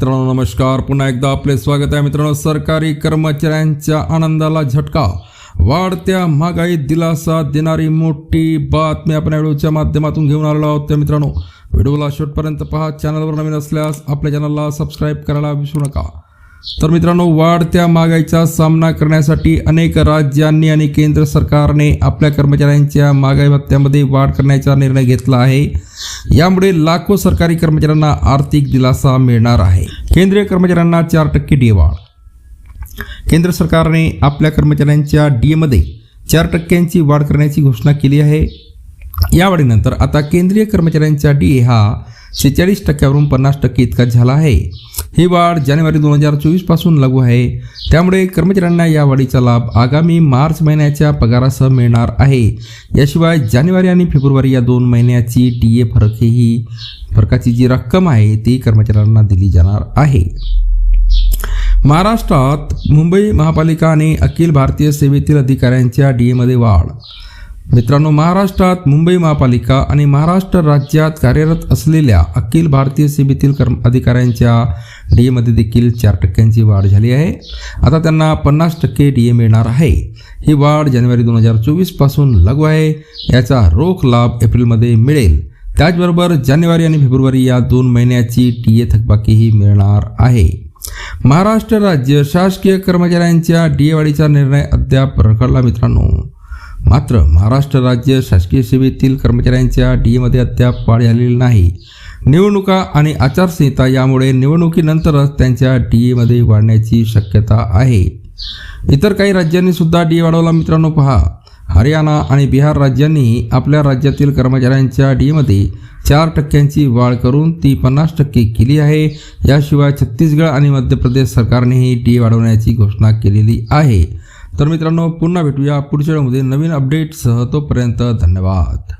मित्रांनो नमस्कार. पुन्हा एकदा आपले स्वागत आहे मित्रांनो. सरकारी कर्मचाऱ्यांच्या आनंदाला झटका. वाढत्या महागाईत दिलासा देणारी मोठी बातमी आपण व्हिडिओच्या माध्यमातून घेऊन आलेलो आहोत. त्या मित्रांनो व्हिडिओला शेवटपर्यंत पहा. चॅनलवर नवीन असल्यास आपल्या चॅनलला सबस्क्राईब करायला विसरू नका. तर मित्रांनो वाढत्या महागाईचा सामना करण्यासाठी अनेक राज्यांनी आणि केंद्र सरकारने आपल्या कर्मचाऱ्यांच्या महागाई भत्त्यामध्ये वाढ करण्याचा निर्णय घेतला आहे. यामुळे लाखो सरकारी कर्मचाऱ्यांना आर्थिक दिलासा मिळणार आहे. केंद्रीय कर्मचाऱ्यांना चार टक्के डी वाढ केंद्र सरकारने आपल्या कर्मचाऱ्यांच्या डीएमध्ये चार टक्क्यांची वाढ करण्याची घोषणा केली आहे. या वाढीनंतर आता केंद्रीय कर्मचाऱ्यांचा डी हा शेहेचाळीस टक्क्यावरून पन्नास टक्के इतका झाला आहे. ही वाढ जानेवारी दोन हजार चोवीसपासून लागू आहे. त्यामुळे कर्मचाऱ्यांना या वाढीचा लाभ आगामी मार्च महिन्याच्या पगारासह मिळणार आहे. याशिवाय जानेवारी आणि फेब्रुवारी या दोन महिन्याची डी ए फरक ही फरकाची जी रक्कम आहे ती कर्मचाऱ्यांना दिली जाणार आहे. महाराष्ट्रात मुंबई महापालिका आणि अखिल भारतीय सेवेतील अधिकाऱ्यांच्या डी एमध्ये वाढ मित्रांनो महाराष्ट्रात मुंबई महापालिका आणि महाराष्ट्र राज्यात कार्यरत असलेल्या अखिल भारतीय सेवेतील कर्म अधिकाऱ्यांच्या डी एमध्ये देखील चार टक्क्यांची वाढ झाली आहे. आता त्यांना पन्नास टक्के डी ए मिळणार आहे. ही वाढ जानेवारी दोन हजार चोवीसपासून लागू आहे. याचा रोख लाभ एप्रिलमध्ये मिळेल. त्याचबरोबर जानेवारी आणि फेब्रुवारी या दोन महिन्याची टी ए थकबाकीही मिळणार आहे. महाराष्ट्र राज्य शासकीय कर्मचाऱ्यांच्या डी ए वाढीचा निर्णय अद्याप रखडला मित्रांनो. मात्र महाराष्ट्र राज्य शासकीय सेवेतील कर्मचाऱ्यांच्या डी एमध्ये अद्याप वाढ झालेली नाही. निवडणुका आणि आचारसंहिता यामुळे निवडणुकीनंतरच त्यांच्या डी एमध्ये वाढण्याची शक्यता आहे. इतर काही राज्यांनी सुद्धा डी वाढवला मित्रांनो पहा. हरियाणा आणि बिहार राज्यांनी आपल्या राज्यातील कर्मचाऱ्यांच्या डीमध्ये चार टक्क्यांची वाढ करून ती पन्नास टक्के केली आहे. याशिवाय छत्तीसगड आणि मध्य प्रदेश सरकारनेही डी वाढवण्याची घोषणा केलेली आहे. तर मित्रांनो पुन्हा भेटूया पुढच्या वेळेमध्ये नवीन अपडेटसह तोपर्यंत धन्यवाद.